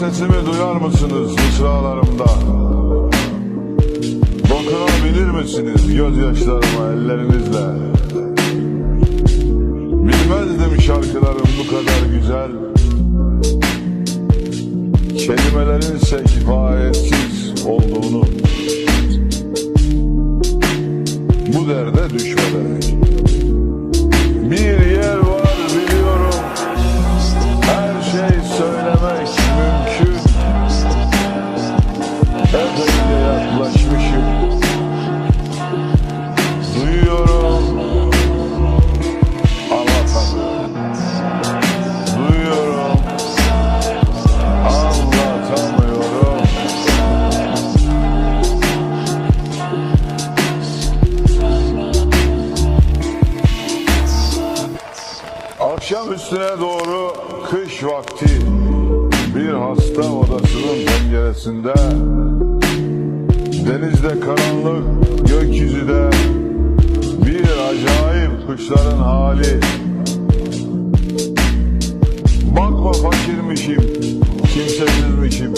sesimi duyar mısınız mısralarımda? Dokunabilir misiniz gözyaşlarıma ellerinizle? Bilmezdim şarkılarım bu kadar güzel. Kelimelerin ise kifayetsiz olduğunu. Bu derde düşmeden. Üstüne doğru kış vakti. Bir hasta odasının penceresinde. Denizde karanlık gökyüzüde bir acayip kuşların hali. Bakma fakirmişim kimsesizmişim.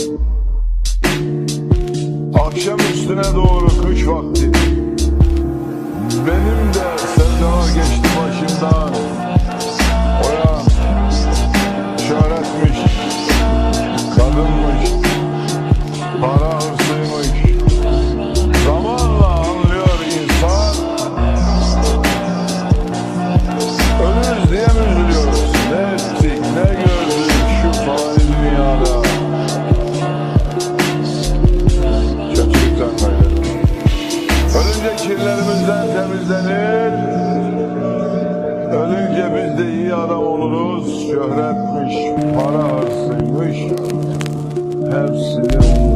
Akşam üstüne doğru kış vakti. Benim de sevdalar geçti başımdan temizlenir. Ölünce biz de iyi adam oluruz. Şöhretmiş, para hırsıymış. Hepsini